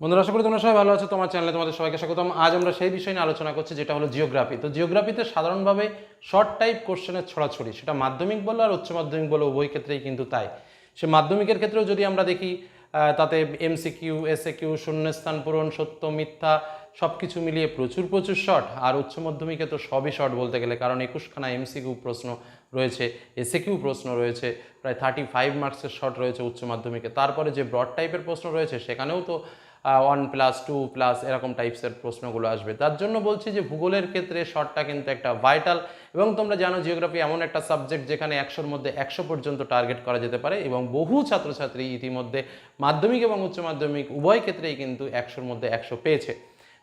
বন্ধুরা, আশা করি তোমরা সবাই ভালো আছো। তোমার চ্যানেলে তোমাদের সবাইকে স্বাগতম। আজ আমরা সেই বিষয় নিয়ে আলোচনা করছি, যেটা হলো জিওগ্রাফি তো জিওগ্রাফিতে সাধারণভাবে শর্ট টাইপ কোশ্চেনের ছড়াছড়ি, সেটা মাধ্যমিক বলো আর উচ্চ মাধ্যমিক বলো, উভয় ক্ষেত্রেই কিন্তু তাই। সে মাধ্যমিকের ক্ষেত্রেও যদি আমরা দেখি তাতে এমসিকিউ এসএ কিউ শূন্যস্থান পূরণ, সত্য, মিথ্যা সব কিছু মিলিয়ে প্রচুর প্রচুর শর্ট আর উচ্চ মাধ্যমিকে তো সবই শর্ট বলতে গেলে, কারণ একুশখানা এমসিকিউ প্রশ্ন রয়েছে এসএ কিউ প্রশ্ন রয়েছে, প্রায় থার্টি ফাইভ মার্কসের শর্ট রয়েছে উচ্চ মাধ্যমিকে। তারপরে যে ব্রড টাইপের প্রশ্ন রয়েছে, সেখানেও তো ওয়ান প্লাস টু প্লাস এরকম টাইপসের প্রশ্নগুলো আসবে। তার জন্য বলছি যে ভূগোলের ক্ষেত্রে শর্টটা কিন্তু একটা ভাইটাল এবং তোমরা জানো জিওগ্রাফি এমন একটা সাবজেক্ট যেখানে একশোর মধ্যে একশো পর্যন্ত টার্গেট করা যেতে পারে এবং বহু ছাত্রছাত্রী ইতিমধ্যে মাধ্যমিক এবং উচ্চ মাধ্যমিক উভয় ক্ষেত্রেই কিন্তু একশোর মধ্যে একশো পেয়েছে।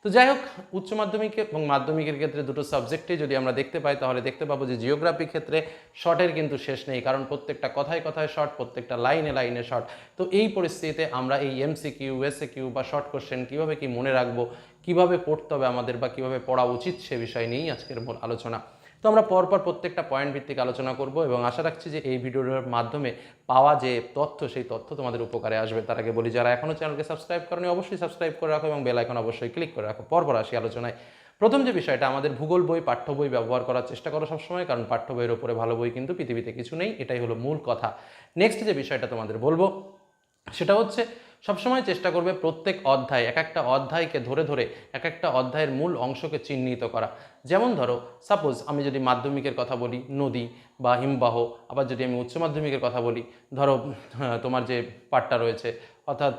তো যাই হোক, উচ্চ মাধ্যমিক এবং মাধ্যমিকের ক্ষেত্রে দুটো সাবজেক্টে যদি আমরা দেখতে পাই, তাহলে দেখতে পাবো যে জিওগ্রাফি ক্ষেত্রে শর্টের কিন্তু শেষ নেই, কারণ প্রত্যেকটা কথায় কথায় শর্ট প্রত্যেকটা লাইনে লাইনে শর্ট তো এই পরিস্থিতিতে আমরা এই M C Q S A Q বা শর্ট কোশ্চেন কীভাবে কি মনে রাখব, কীভাবে পড়তে হবে আমাদের বা কীভাবে পড়া উচিত সে বিষয় নিয়েই আজকের মূল আলোচনা। তো আমরা পরপর প্রত্যেকটা পয়েন্ট ভিত্তিক আলোচনা করব এবং আশা রাখছি যে এই ভিডিওর মাধ্যমে পাওয়া যে তথ্য, সেই তথ্য তোমাদের উপকারে আসবে। তার আগে বলি, যারা এখনও চ্যানেলকে সাবস্ক্রাইব করেনি, অবশ্যই সাবস্ক্রাইব করে রাখো এবং বেল আইকন অবশ্যই ক্লিক করে রাখো। পরপর আসি আলোচনায়। প্রথম যে বিষয়টা, আমাদের ভূগোল বই, পাঠ্য বই ব্যবহার করার চেষ্টা করো সবসময়, কারণ পাঠ্য বইয়ের উপরে ভালো বই কিন্তু পৃথিবীতে কিছু নেই, এটাই হলো মূল কথা। নেক্সট যে বিষয়টা তোমাদের বলব, সেটা হচ্ছে সবসময় চেষ্টা করবে প্রত্যেক অধ্যায়, এক একটা অধ্যায়কে ধরে ধরে, এক একটা অধ্যায়ের মূল অংশকে চিহ্নিত করা। যেমন ধরো সাপোজ আমি যদি মাধ্যমিকের কথা বলি, নদী বা হিমবাহ, আবার যদি আমি উচ্চ মাধ্যমিকের কথা বলি, ধরো তোমার যে পাঠটা রয়েছে অর্থাৎ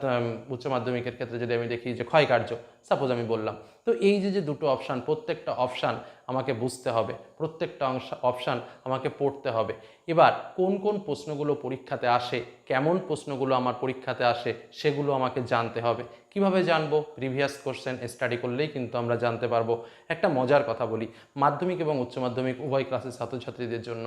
উচ্চ মাধ্যমিকের ক্ষেত্রে যদি আমি দেখি যে ক্ষয়কার্য সাপোজ আমি বললাম, তো এই যে যে দুটো অপশান প্রত্যেকটা অপশান আমাকে বুঝতে হবে, প্রত্যেকটা অংশ অপশান আমাকে পড়তে হবে। এবার কোন কোন প্রশ্নগুলো পরীক্ষাতে আসে, কেমন প্রশ্নগুলো আমার পরীক্ষাতে আসে, সেগুলো আমাকে জানতে হবে। কীভাবে জানব? প্রিভিয়াস কোশ্চেন স্টাডি করলেই কিন্তু আমরা জানতে পারব। একটা মজার কথা বলি, মাধ্যমিক এবং উচ্চ মাধ্যমিক উভয় ক্লাসের ছাত্রছাত্রীদের জন্য।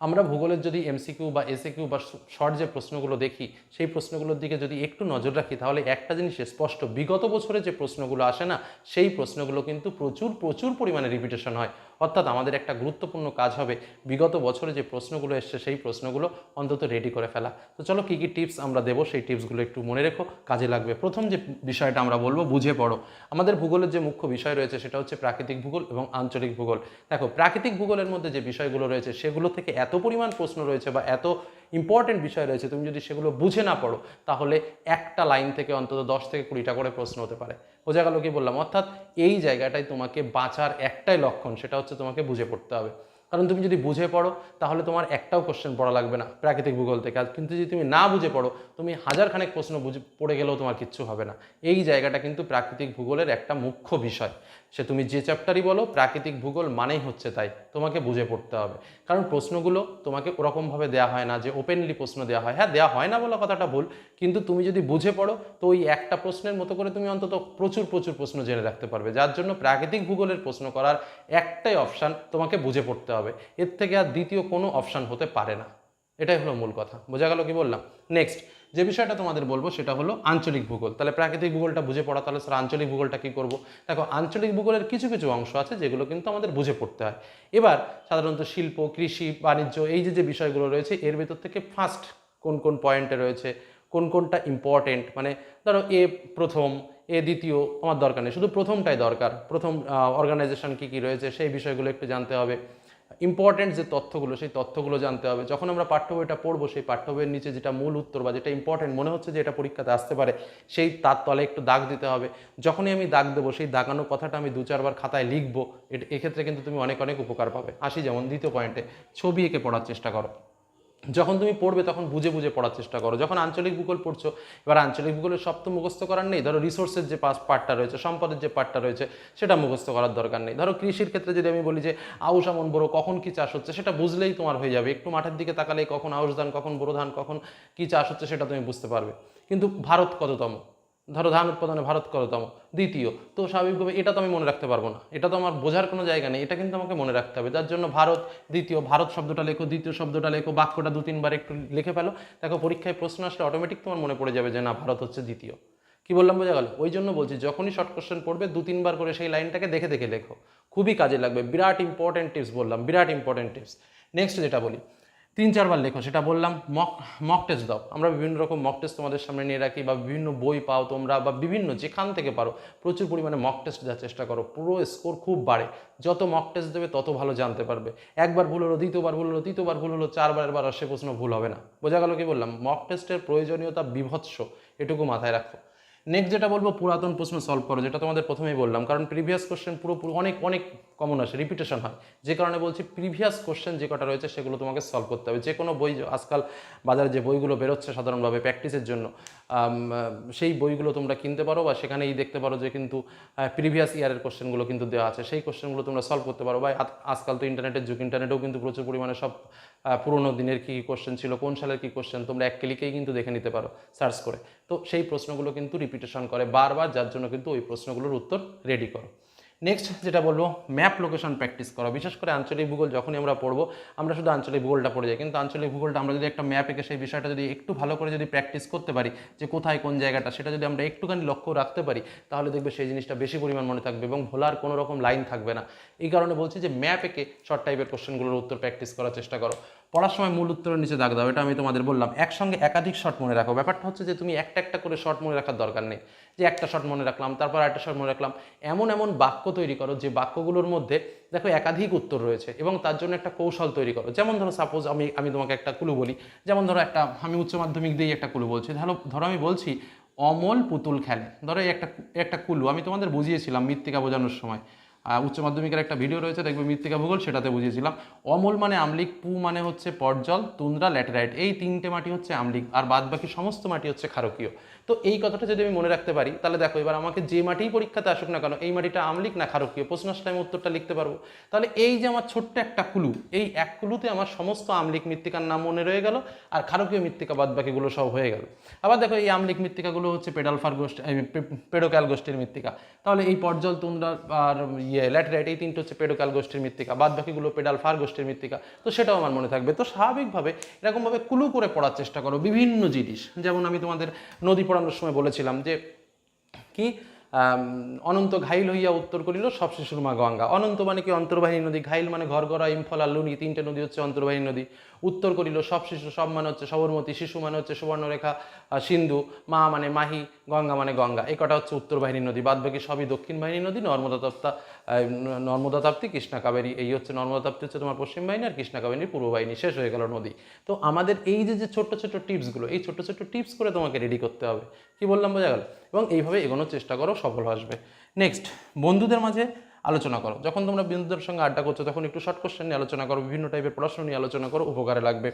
আমরা ভূগোলের যদি এমসিকিউ বা এসএকিউ বা শর্ট যে প্রশ্নগুলো দেখি, সেই প্রশ্নগুলোর দিকে যদি একটু নজর রাখি, তাহলে একটা জিনিস স্পষ্ট, বিগত বছরে যে প্রশ্নগুলো আসে না, সেই প্রশ্নগুলো কিন্তু প্রচুর প্রচুর পরিমাণে রিপিটেশন হয়। অর্থাৎ আমাদের একটা গুরুত্বপূর্ণ কাজ হবে, বিগত বছরে যে প্রশ্নগুলো এসছে, সেই প্রশ্নগুলো অন্তত রেডি করে ফেলা। তো চলো কী কী টিপস আমরা দেবো, সেই টিপসগুলো একটু মনে রেখো, কাজে লাগবে। প্রথম যে বিষয়টা আমরা বলব, বুঝে পড়ো। আমাদের ভূগোলের যে মুখ্য বিষয় রয়েছে, সেটা হচ্ছে প্রাকৃতিক ভূগোল এবং আঞ্চলিক ভূগোল। দেখো, প্রাকৃতিক ভূগোলের মধ্যে যে বিষয়গুলো রয়েছে, সেগুলো থেকে পরিমাণ প্রশ্ন রয়েছে বা এত ইম্পর্টেন্ট বিষয় রয়েছে, তুমি যদি সেগুলো বুঝে না পড়ো, তাহলে একটা লাইন থেকে অন্তত দশ থেকে কুড়িটা করে প্রশ্ন হতে পারে। বোঝা গেল কি বললাম? অর্থাৎ এই জায়গাটায় তোমাকে বাঁচার একটাই লক্ষণ, সেটা হচ্ছে তোমাকে বুঝে পড়তে হবে। কারণ তুমি যদি বুঝে পড়ো, তাহলে তোমার একটাও কোশ্চেন পড়া লাগবে না প্রাকৃতিক ভূগোল থেকে। কিন্তু যদি তুমি না বুঝে পড়ো, তুমি হাজার খানেক প্রশ্ন বুঝে পড়ে গেলেও তোমার কিচ্ছু হবে না। এই জায়গাটা কিন্তু প্রাকৃতিক ভূগোলের একটা মুখ্য বিষয়। সে তুমি যে চ্যাপ্টারই বলো, প্রাকৃতিক ভূগোল মানেই হচ্ছে তাই। তোমাকে বুঝে পড়তে হবে। কারণ প্রশ্নগুলো তোমাকে ওরকমভাবে দেওয়া হয় না যে ওপেনলি প্রশ্ন দেওয়া হয়। হ্যাঁ দেওয়া হয় না বলা কথাটা ভুল, কিন্তু তুমি যদি বুঝে পড়ো, তো ওই একটা প্রশ্নের মতো করে তুমি অন্তত প্রচুর প্রচুর প্রশ্ন জেনে রাখতে পারবে। যার জন্য প্রাকৃতিক ভূগোলের প্রশ্ন করার একটাই অপশান তোমাকে বুঝে পড়তে হবে। এর থেকে আর দ্বিতীয় কোনো অপশান হতে পারে না। এটাই হলো মূল কথা। বোঝা গেল কি বললাম? নেক্সট যে বিষয়টা তোমাদের বলব সেটা হলো আঞ্চলিক ভূগোল। তাহলে প্রাকৃতিক ভূগোলটা বুঝে পড়া, তাহলে স্যার আঞ্চলিক ভূগোলটা কী করব? দেখো, আঞ্চলিক ভূগোলের কিছু কিছু অংশ আছে যেগুলো কিন্তু আমাদের বুঝে পড়তে হয়। এবার সাধারণত শিল্প, কৃষি, বাণিজ্য এই যে যে বিষয়গুলো রয়েছে, এর ভেতর থেকে ফার্স্ট কোন কোন পয়েন্টে রয়েছে, কোন, কোনটা ইম্পর্টেন্ট মানে ধরো এ প্রথম, এ দ্বিতীয় আমার দরকার নেই। শুধু প্রথমটাই দরকার। প্রথম অর্গানাইজেশন কী কী রয়েছে, সেই বিষয়গুলো একটু জানতে হবে। ইম্পর্টেন্ট যে তথ্যগুলো, সেই তথ্যগুলো জানতে হবে। যখন আমরা পাঠ্য বইটা পড়ব, সেই পাঠ্য বইয়ের নিচে যেটা মূল উত্তর বা যেটা ইম্পর্টেন্ট মনে হচ্ছে যে এটা পরীক্ষাতে আসতে পারে, সেই তার তলে একটু দাগ দিতে হবে। যখনই আমি দাগ দেবো, সেই দাগানো কথাটা আমি দু চারবার খাতায় লিখব এক্ষেত্রে কিন্তু তুমি অনেক অনেক উপকার পাবে। আসি যেমন দ্বিতীয় পয়েন্টে ছবি এঁকে পড়ার চেষ্টা করো। যখন তুমি পড়বে তখন বুঝে বুঝে পড়ার চেষ্টা করো। যখন আঞ্চলিক ভূগোল পড়ছো, এবার আঞ্চলিক ভূগোলের সব তো মুখস্থ করার নেই। ধরো রিসোর্সের যে পাস পার্টটা রয়েছে, সম্পদের যে পার্টটা রয়েছে, সেটা মুখস্থ করার দরকার নেই। ধরো কৃষির ক্ষেত্রে যদি আমি বলি যে, আউশ, আমন বড়ো কখন কী চাষ হচ্ছে, সেটা বুঝলেই তোমার হয়ে যাবে। একটু মাঠের দিকে তাকালেই কখন আউশ ধান, কখন বোরো ধান, কখন কী চাষ হচ্ছে, সেটা তুমি বুঝতে পারবে। কিন্তু ভারত কততম? ধরো ধান উৎপাদনে ভারত কততম দ্বিতীয়, তো স্বাভাবিকভাবে এটা তো আমি মনে রাখতে পারব না। এটা তো আমার বোঝার কোনো জায়গা নেই, এটা কিন্তু আমাকে মনে রাখতে হবে। যার জন্য ভারত দ্বিতীয়, ভারত শব্দটা লেখো, দ্বিতীয় শব্দটা লেখো, বাক্যটা দু তিনবার একটু লিখে ফেলো। দেখো, পরীক্ষায় প্রশ্ন আসলে অটোমেটিক তোমার মনে পড়ে যাবে যে না, ভারত হচ্ছে দ্বিতীয়। কি বললাম, বোঝা গেল? ওই জন্য বলছি, যখনই শর্ট কোশ্চেন পড়বে, দু তিনবার করে সেই লাইনটাকে দেখে দেখে লেখো। খুবই কাজে লাগবে। বিরাট ইম্পর্টেন্ট টিপস বললাম, বিরাট ইম্পর্টেন্ট টিপস নেক্সট যেটা বলি তিন চারবার লেখো, সেটা বললাম মক মক টেস্ট দাও। আমরা বিভিন্ন রকম মক টেস্ট তোমাদের সামনে নিয়ে রাখি বা বিভিন্ন বই পাও তোমরা বা বিভিন্ন যেখান থেকে পারো, প্রচুর পরিমাণে মক টেস্ট দেওয়ার চেষ্টা করো। পুরো স্কোর খুব বাড়ে। যত মক টেস্ট দেবে, তত ভালো জানতে পারবে। একবার ভুল হলো, দ্বিতীয়বার ভুল হলো, তৃতীয়বার ভুল হলো, চারবার বার আর সে প্রশ্ন ভুল হবে না। বোঝা গেল কি বললাম? মক টেস্টের প্রয়োজনীয়তা বিভৎস। এটুকু মাথায় রাখো। নেক্সট যেটা বলব, পুরাতন প্রশ্ন সলভ করো, যেটা তোমাদের প্রথমেই বললাম। কারণ প্রিভিয়াস কোশ্চেন পুরো পুরো অনেক অনেক কমন আসে রিপিটেশন হয়। যে কারণে বলছি প্রিভিয়াস কোশ্চেন যে কটা রয়েছে, সেগুলো তোমাকে সলভ করতে হবে। যে কোনো বই আজকাল বাজারে যে বইগুলো বেরোচ্ছে সাধারণভাবে প্র্যাকটিসের জন্য সেই বইগুলো তোমরা কিনতে পারো বা সেখানেই দেখতে পারো যে কিন্তু প্রিভিয়াস ইয়ারের কোশ্চেনগুলো কিন্তু দেওয়া আছে। সেই কোশ্চেনগুলো তোমরা সলভ করতে পারো। বা আজ- আজকাল তো ইন্টারনেটের যুগ ইন্টারনেটেও কিন্তু প্রচুর পরিমাণে সব পুরোনো দিনের কী কোশ্চেন ছিল, কোন সালের কী কোশ্চেন তোমরা এক ক্লিকেই কিন্তু দেখে নিতে পারো সার্চ করে। তো সেই প্রশ্নগুলো কিন্তু রিপিটেশন করে বারবার, যার জন্য কিন্তু ওই প্রশ্নগুলোর উত্তর রেডি করো। নেক্সট যেটা বলব ম্যাপ লোকেশন প্র্যাকটিস করো। বিশেষ করে আঞ্চলিক ভূগোল যখনই আমরা পড়ব, আমরা শুধু আঞ্চলিক ভূগোলটা পড়ে যাই। কিন্তু আঞ্চলিক ভূগোলটা আমরা যদি একটা ম্যাপ এঁকে সেই বিষয়টা যদি একটু ভালো করে যদি প্র্যাকটিস করতে পারি, যে কোথায় কোন জায়গাটা, সেটা যদি আমরা একটুখানি লক্ষ্য রাখতে পারি, তাহলে দেখবে সেই জিনিসটা বেশি পরিমাণ মনে থাকবে এবং ভোলার কোনো রকম লাইন থাকবে না। এই কারণে বলছি যে ম্যাপ এঁকে শর্ট টাইপের কোশ্চেনগুলোর উত্তর প্র্যাকটিস করার চেষ্টা করো। পড়ার সময় মূল উত্তরের নিচে দাগ দাও, এটা আমি তোমাদের বললাম। একসঙ্গে একাধিক শর্ট মনে রাখো। ব্যাপারটা হচ্ছে যে তুমি একটা একটা করে শর্ট মনে রাখার দরকার নেই। যে একটা শর্ট মনে রাখলাম, তারপর একটা শর্ট মনে রাখলাম। এমন এমন বাক্য তৈরি করো যে বাক্যগুলোর মধ্যে দেখো একাধিক উত্তর রয়েছে এবং তার জন্য একটা কৌশল তৈরি করো। যেমন ধরো সাপোজ আমি আমি তোমাকে একটা কুলু বলি। যেমন ধরো একটা, আমি উচ্চ মাধ্যমিক দিয়েই একটা কুলু বলছি। ধরো ধরো আমি বলছি, অমল পুতুল খেলে। ধরো একটা একটা কুলু। আমি তোমাদের বুঝিয়েছিলাম মৃত্তিকা বোঝানোর সময়। উচ্চ মাধ্যমিকের একটা ভিডিও রয়েছে, দেখবে মৃত্তিকা ভূগোল, সেটাতে বুঝিয়েছিলাম। অমল মানে আমলিক, পু মানে হচ্ছে পটজল, তুন্দ্রা ল্যাটেরাইট, এই তিনটে মাটি হচ্ছে আমলিক, আর বাদ বাকি সমস্ত মাটি হচ্ছে ক্ষারকীয়। তো এই কথাটা যদি আমি মনে রাখতে পারি, তাহলে দেখো, এবার আমাকে যে মাটিই পরীক্ষাতে আসুক না কেন, এই মাটিটা আমলিক না ক্ষারকীয়? প্রশ্ন আসলে আমি উত্তরটা লিখতে পারব। তাহলে এই যে আমার ছোট্ট একটা কুলু, এই এক কুলুতে আমার সমস্ত আমলিক মৃত্তিকার নাম মনে রয়ে গেল, আর ক্ষারকীয় মৃত্তিকা বাদ বাকিগুলো সব হয়ে গেল। আবার দেখো, এই আমলিক মৃত্তিকাগুলো হচ্ছে পেডালফার গোষ্ঠী পেডোক্যাল গোষ্ঠীর মৃত্তিকা। তাহলে এই পর্জল তুন্দ্রা, আর ইয়ে ল্যাটেরাইট, এই তিনটে হচ্ছে পেডোক্যাল গোষ্ঠীর মৃত্তিকা বাদ বাকিগুলো পেডাল ফার গোষ্ঠীর মৃত্তিকা, তো সেটাও আমার মনে থাকবে। তো স্বাভাবিকভাবে এরকমভাবে কুলু করে পড়ার চেষ্টা করো বিভিন্ন জিনিস। যেমন আমি তোমাদের নদী পড়ানোর সময় বলেছিলাম যে, কি অনন্ত ঘাইল হইয়া উত্তর করিল সব শিশুর মা গঙ্গা। অনন্ত মানে কি? অন্তর্বাহিনী নদী। ঘাইল মানে ঘর, গড়া, ইম্ফল লুনি, তিনটে নদী হচ্ছে অন্তর্বাহিনী নদী। উত্তর করিল সব শিশু সব মানে হচ্ছে সবরমতী, শিশু মানে হচ্ছে সুবর্ণরেখা সিন্ধু, মা মানে মাহি, গঙ্গা মানে গঙ্গা। এই কটা হচ্ছে উত্তর বাহিনী নদী। বাদ বাকি সবই দক্ষিণ বাহিনী নদী, নর্মদা তপ্তা নর্মদা তাপ্তি, কৃষ্ণা কাবেরী, এই হচ্ছে নর্মদা তাপ্তি হচ্ছে তোমার পশ্চিম বাহিনী আর কৃষ্ণা কাবেরী পূর্ব বাহিনী, শেষ হয়ে গেল নদী। তো আমাদের এই যে যে ছোট্ট ছোট্ট টিপসগুলো, এই ছোট্ট ছোট্ট টিপস করে তোমাকে রেডি করতে হবে। কি বললাম, বোঝা গেল? এবং এইভাবে এগোনোর চেষ্টা করো, সফল আসবে। নেক্সট বন্ধুদের মাঝে আলোচনা করো। যখন তোমরা বন্ধুদের সঙ্গে আড্ডা করছ, তখন একটু শর্ট কোশ্চেন নিয়ে আলোচনা করো, বিভিন্ন টাইপের পড়াশোনা নিয়ে আলোচনা করো, উপকারে লাগবে।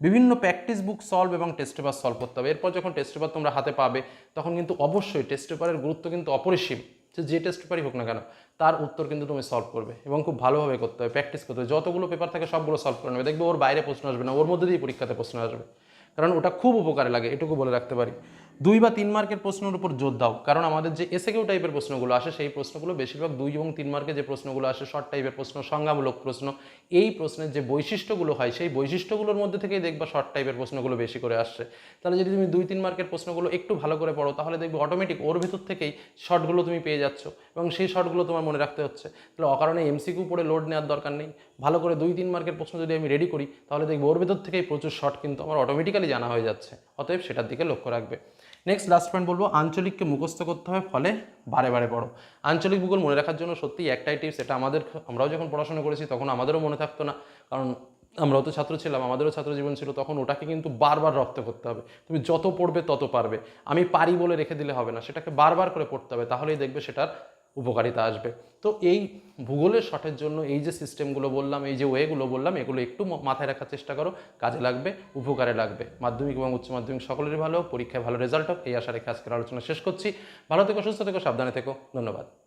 বিভিন্ন প্র্যাকটিস বুক সলভ এবং টেস্ট পেপার সলভ করতে হবে। এরপর যখন টেস্ট পেপার তোমরা হাতে পাবে, তখন কিন্তু অবশ্যই টেস্ট পেপারের গুরুত্ব কিন্তু অপরিসীম। সে যে টেস্ট পেপারই হোক না কেন, তার উত্তর কিন্তু তুমি সলভ করবে এবং খুব ভালোভাবে করতে হবে প্র্যাকটিস করতে হবে। যতগুলো পেপার থাকে সবগুলো সলভ করে নেবে। দেখবে ওর বাইরে প্রশ্ন আসবে না, ওর মধ্যে দিয়েই পরীক্ষাতে প্রশ্ন আসবে। কারণ ওটা খুব উপকারে লাগে, এটুকু বলে রাখতে পারি। দুই বা তিন মার্কের প্রশ্নের উপর জোর দাও। কারণ আমাদের যে এসে কেউ টাইপের প্রশ্নগুলো আসে, সেই প্রশ্নগুলো বেশিরভাগ দুই এবং তিন মার্কে যে প্রশ্নগুলো আসে শর্ট টাইপের প্রশ্ন, সংজ্ঞামূলক প্রশ্ন, এই প্রশ্নের যে বৈশিষ্ট্যগুলো হয়, সেই বৈশিষ্ট্যগুলোর মধ্যে থেকেই দেখবা শর্ট টাইপের প্রশ্নগুলো বেশি করে আসছে। তাহলে যদি তুমি দুই, তিন মার্কের প্রশ্নগুলো একটু ভালো করে পড়ো, তাহলে দেখবে অটোমেটিক ওর ভিতর থেকেই শর্টগুলো তুমি পেয়ে যাচ্ছ এবং সেই শর্টগুলো তোমার মনে রাখতে হচ্ছে। তাহলে অকারণে এমসিকিউ পড়ে লোড নেওয়ার দরকার নেই। ভালো করে দুই, তিন মার্কের প্রশ্ন যদি আমি রেডি করি, তাহলে দেখব ওর ভিতর থেকেই প্রচুর শর্ট কিন্তু আমার অটোমেটিক্যালি জানা হয়ে যাচ্ছে। অতএব সেটার দিকে লক্ষ্য রাখবে। নেক্সট লাস্ট পয়েন্ট বলব, আঞ্চলিককে মুখস্থ করতে হবে ফলে বারে বারে পড়ো। আঞ্চলিক ভূগোল মনে রাখার জন্য সত্যি একটাই টিপস এটা আমাদের, আমরাও যখন পড়াশোনা করেছি তখন আমাদেরও মনে থাকতো না। কারণ আমরাও তো ছাত্র ছিলাম, আমাদেরও ছাত্র জীবন ছিল, তখন ওটাকে কিন্তু বারবার রপ্ত করতে হবে। তুমি যত পড়বে তত পারবে। আমি পারি বলে রেখে দিলে হবে না, সেটাকে বারবার করে পড়তে হবে, তাহলেই দেখবে সেটার উপকারিতা আসবে। তো এই ভূগোলের শটের জন্য এই যে সিস্টেমগুলো বললাম, এই যে ওয়েগুলো বললাম, এগুলো একটু মাথায় রাখার চেষ্টা করো। কাজে লাগবে, উপকারে লাগবে। মাধ্যমিক এবং উচ্চ মাধ্যমিক সকলেরই ভালো, পরীক্ষায় ভালো রেজাল্ট হোক, এই আশা রেখে আজকের আলোচনা শেষ করছি। ভালো থেকো, সুস্থ থেকো, সাবধানে থেকো। ধন্যবাদ।